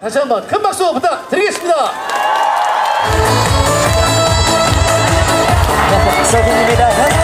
다시 한번 큰 박수 부탁드리겠습니다. 박사님입니다.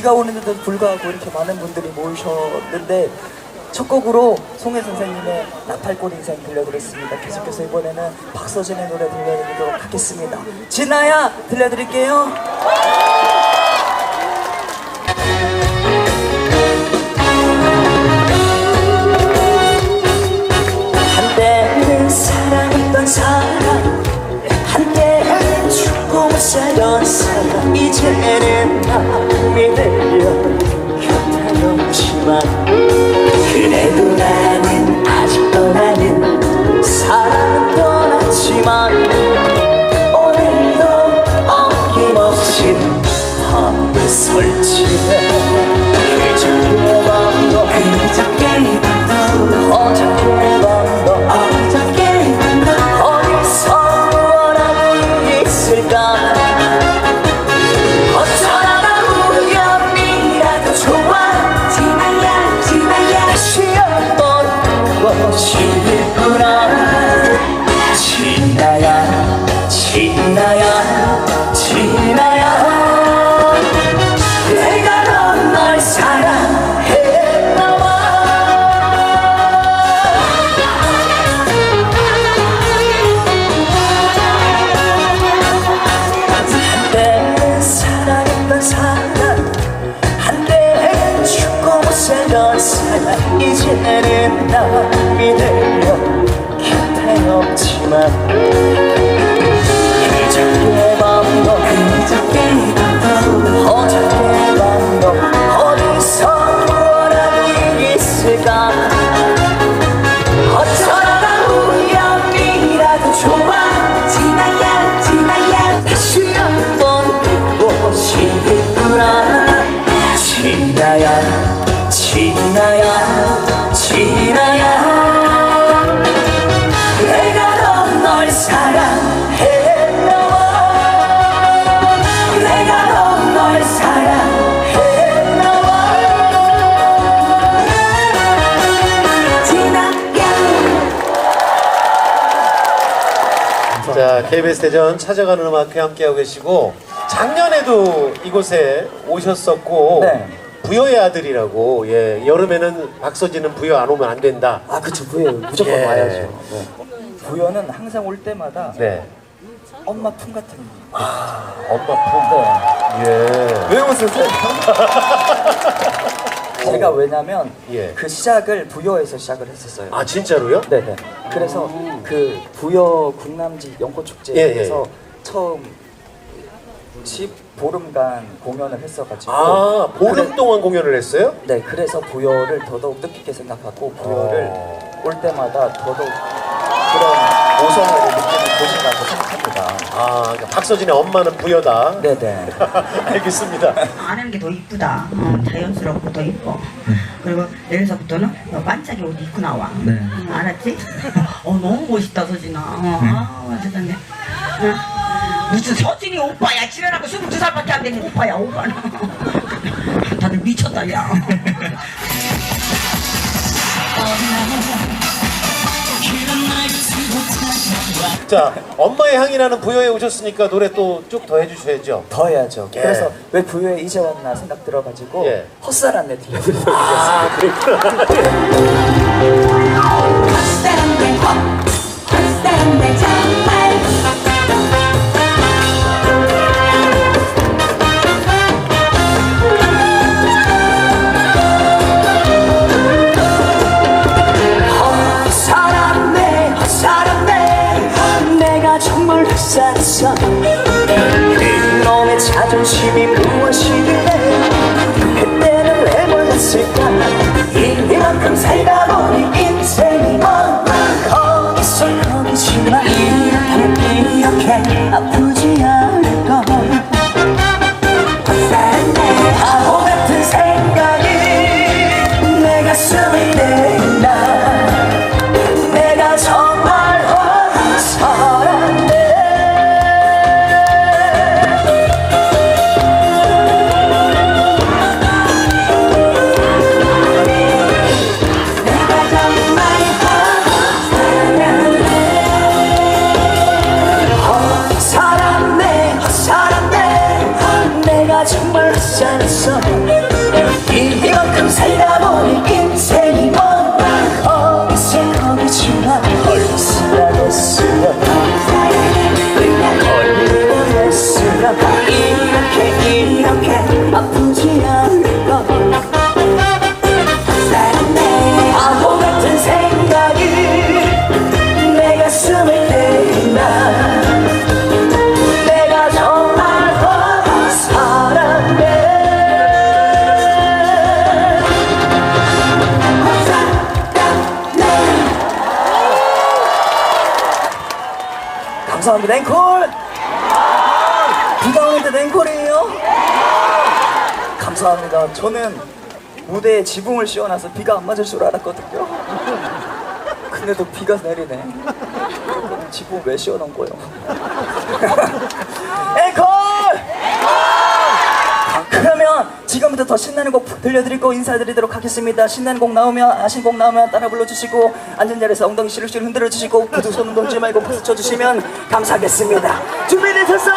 비가 오는데도 불구하고 이렇게 많은 분들이 모이셨는데 첫 곡으로 송혜 선생님의 나팔꽃 인생 들려드렸습니다. 계속해서 이번에는 박서진의 노래 들려드리도록 하겠습니다. 진아야 들려드릴게요. 때 ideia KBS 대전 찾아가는 음악회 함께하고 계시고 작년에도 이곳에 오셨었고 네. 부여의 아들이라고 예 여름에는 박서진은 부여 안 오면 안 된다 아 그쵸 부여 무조건 예. 와야죠 네. 부여는 항상 올 때마다 네. 엄마 품 같은 아, 엄마 품예왜 네. 웃으세요? 제가 왜냐면 예. 그 시작을 부여에서 시작을 했었어요. 아 진짜로요? 네네. 그래서 그 부여 국남지 연꽃 예, 예. 축제에서 처음 10 보름간 공연을 했어가지고. 아 보름 그래- 동안 공연을 했어요? 네, 그래서 부여를 더더욱 뜻깊게 생각하고 부여를 어. 올 때마다 더더욱 그런 모성을 느끼는 생각합니다. 아 그러니까 박서진의 엄마는 부여다. 네네. 알겠습니다. 안 하는 게 더 이쁘다. 어, 자연스럽고 더 이뻐. 그리고 내일서부터는 너 반짝이 옷 입고 나와. 응, 알았지? 어 너무 멋있다 서진아. 어, 아 세상에. 응. 무슨 서진이 오빠야. 지랄하고 22살밖에 안 되는 오빠야 오빠는. 다들 미쳤다 야. 자 엄마의 향이 나는 부여에 오셨으니까 노래 또 쭉 더 해주셔야죠. 더 해야죠. 예. 그래서 왜 부여에 이제 왔나 생각 들어가지고 예. 헛살 안내 들려드리도록 하겠습니다. 아 그랬구나. 헛사람들 헛 헛사람들 정 헛살았어. 그놈의 자존심이 무엇이길래 그때는 왜 몰랐을까? 이만큼 살다 보니 인생이 먼 거기서 거기지만 이렇게 이렇게 아프 감사합니다 앵콜! 비가 오는데 앵콜이에요? 감사합니다. 저는 무대에 지붕을 씌워놔서 비가 안 맞을 줄 알았거든요. 근데도 비가 내리네. 지붕 왜 씌워놓은 거예요? 앵콜 그러면 지금부터 더 신나는 곡 들려드리고 인사드리도록 하겠습니다. 신나는 곡 나오면 아신 곡 나오면 따라 불러주시고 앉은 자리에서 엉덩이 시루시루 흔들어주시고 구두손 놓지 말고 박수 쳐주시면 감사하겠습니다. 준비되셨어요?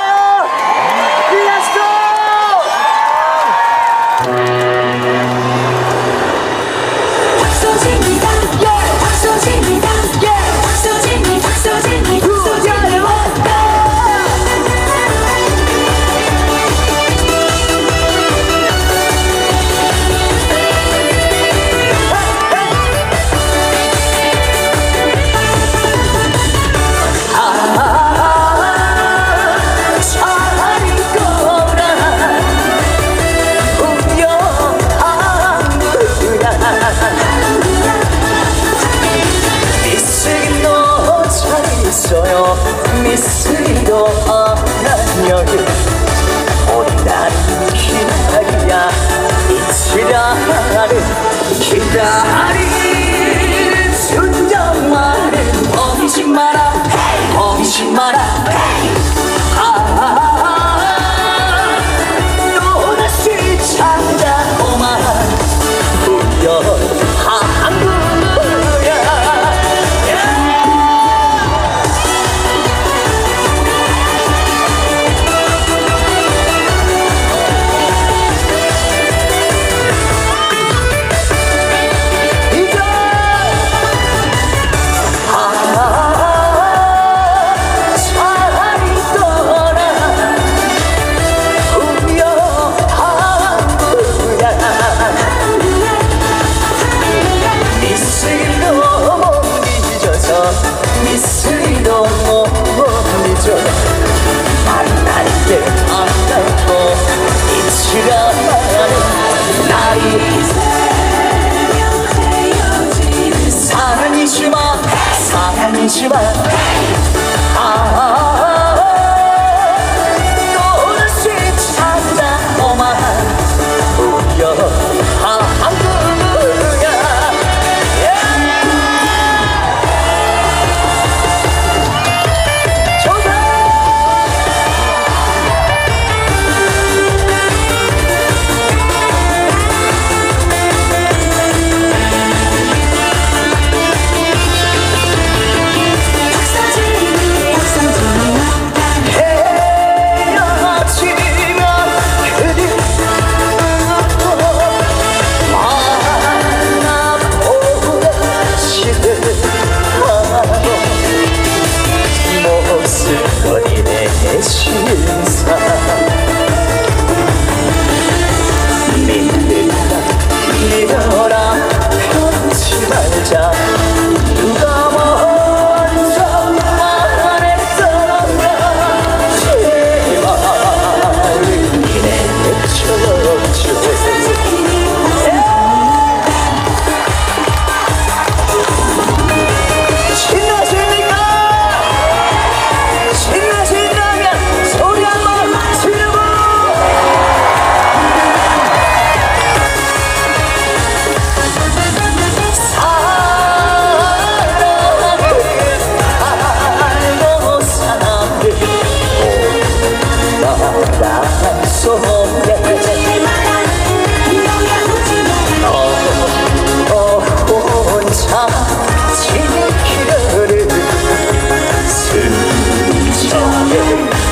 Yeah. Di?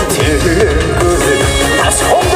들고 나서